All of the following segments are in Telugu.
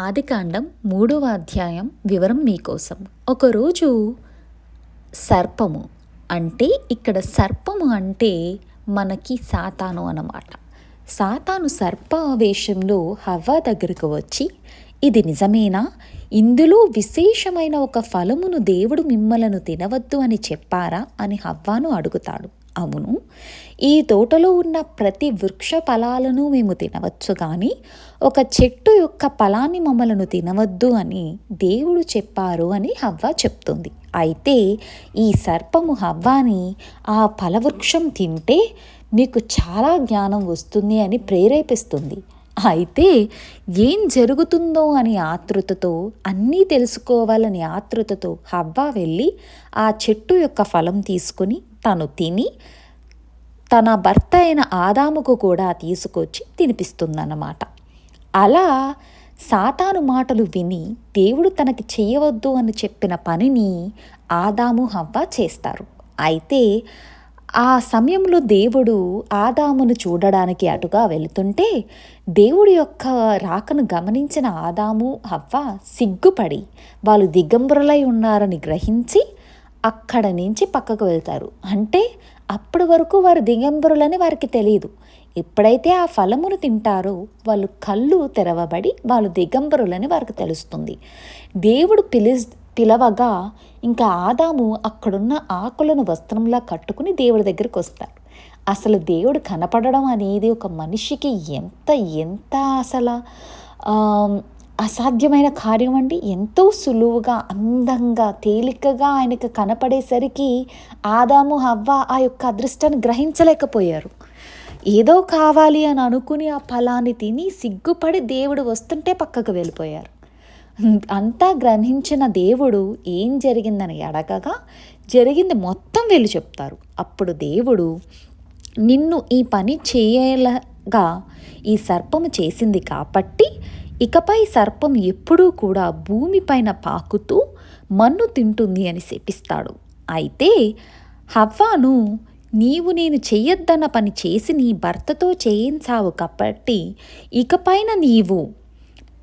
ఆదికాండం మూడవ అధ్యాయం వివరం మీకోసం. ఒకరోజు సర్పము అంటే ఇక్కడ సర్పము అంటే మనకి సాతాను అన్నమాట. సాతాను సర్ప వేషంలో హవ్వ దగ్గరకు వచ్చి ఇది నిజమేనా? ఇందులో విశేషమైన ఒక ఫలమును దేవుడు మిమ్మలను తినవద్దు అని చెప్పారా? అని హవ్వాను అడుగుతాడు. అవును. ఈ తోటలో ఉన్న ప్రతి వృక్ష ఫలాలను మేము తినవచ్చు కానీ ఒక చెట్టు యొక్క ఫలాన్ని మమ్మలను తినవద్దు అని దేవుడు చెప్పారు అని హవ్వ చెప్తుంది. అయితే ఈ సర్పము హవ్వాని ఆ ఫలవృక్షం తింటే మీకు చాలా జ్ఞానం వస్తుంది అని ప్రేరేపిస్తుంది. అయితే ఏం జరుగుతుందో అని ఆతృతతో అన్నీ తెలుసుకోవాలని ఆతృతతో హవ్వ వెళ్ళి ఆ చెట్టు యొక్క ఫలం తీసుకుని తను తిని తన భర్త అయిన ఆదాముకు కూడా తీసుకొచ్చి తినిపిస్తుందన్నమాట. అలా సాతాను మాటలు విని దేవుడు తనకి చేయవద్దు అని చెప్పిన పనిని ఆదాము హవ్వ చేస్తారు. అయితే ఆ సమయంలో దేవుడు ఆదామును చూడడానికి అటుగా వెళుతుంటే దేవుడి యొక్క రాకను గమనించిన ఆదాము హవ్వ సిగ్గుపడి వాళ్ళు దిగంబరులై ఉన్నారని గ్రహించి అక్కడ నుంచి పక్కకు వెళ్తారు. అంటే అప్పటి వరకు వారు దిగంబరులని వారికి తెలియదు ఎప్పుడైతే ఆ ఫలమును తింటారో వాళ్ళు కళ్ళు తెరవబడి వాళ్ళు దిగంబరులని వారికి తెలుస్తుంది. దేవుడు పిలి పిలవగా ఇంకా ఆదాము అక్కడున్న ఆకులను వస్త్రంలా కట్టుకుని దేవుడి దగ్గరికి వస్తారు అసలు దేవుడు కనపడడం అనేది ఒక మనిషికి ఎంత ఎంత అసలు అసాధ్యమైన కార్యం అండి. ఎంతో సులువుగా అందంగా తేలికగా ఆయనకు కనపడేసరికి ఆదాము హవ్వ ఆ యొక్క అదృష్టాన్ని గ్రహించలేకపోయారు. ఏదో కావాలి అని అనుకుని ఆ ఫలాన్ని తిని సిగ్గుపడి దేవుడు వస్తుంటే పక్కకు వెళ్ళిపోయారు. అంతా గ్రహించిన దేవుడు ఏం జరిగిందని అడగగా జరిగింది మొత్తం వెళ్ళి చెప్తారు. అప్పుడు దేవుడు నిన్ను ఈ పని చేయలగా ఈ సర్పము చేసింది కాబట్టి ఇకపై సర్పం ఎప్పుడూ కూడా భూమిపైన పాకుతూ మన్ను తింటుంది అని శపిస్తాడు. అయితే హవ్వాను నీవు నేను చెయ్యొద్దన్న పని చేసి నీ భర్తతో చేయించావు కాబట్టి ఇకపైన నీవు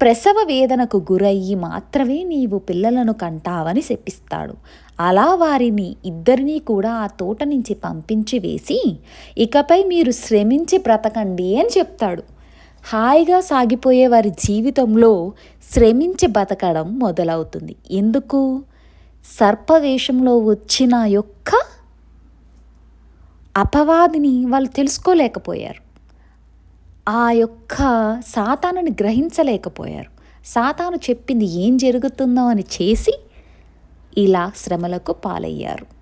ప్రసవ వేదనకు గురయ్యి మాత్రమే నీవు పిల్లలను కంటావని శపిస్తాడు. అలా వారిని ఇద్దరినీ కూడా ఆ తోట నుంచి పంపించి వేసి ఇకపై మీరు శ్రమించి బ్రతకండి అని చెప్తాడు. హాయిగా సాగిపోయే వారి జీవితంలో శ్రమించి బతకడం మొదలవుతుంది. ఎందుకు? సర్పవేషంలో వచ్చిన యొక్క అపవాదిని వాళ్ళు తెలుసుకోలేకపోయారు. ఆ యొక్క సాతానుని గ్రహించలేకపోయారు. సాతాను చెప్పింది ఏం జరుగుతుందో అని చేసి ఇలా శ్రమలకు పాలయ్యారు.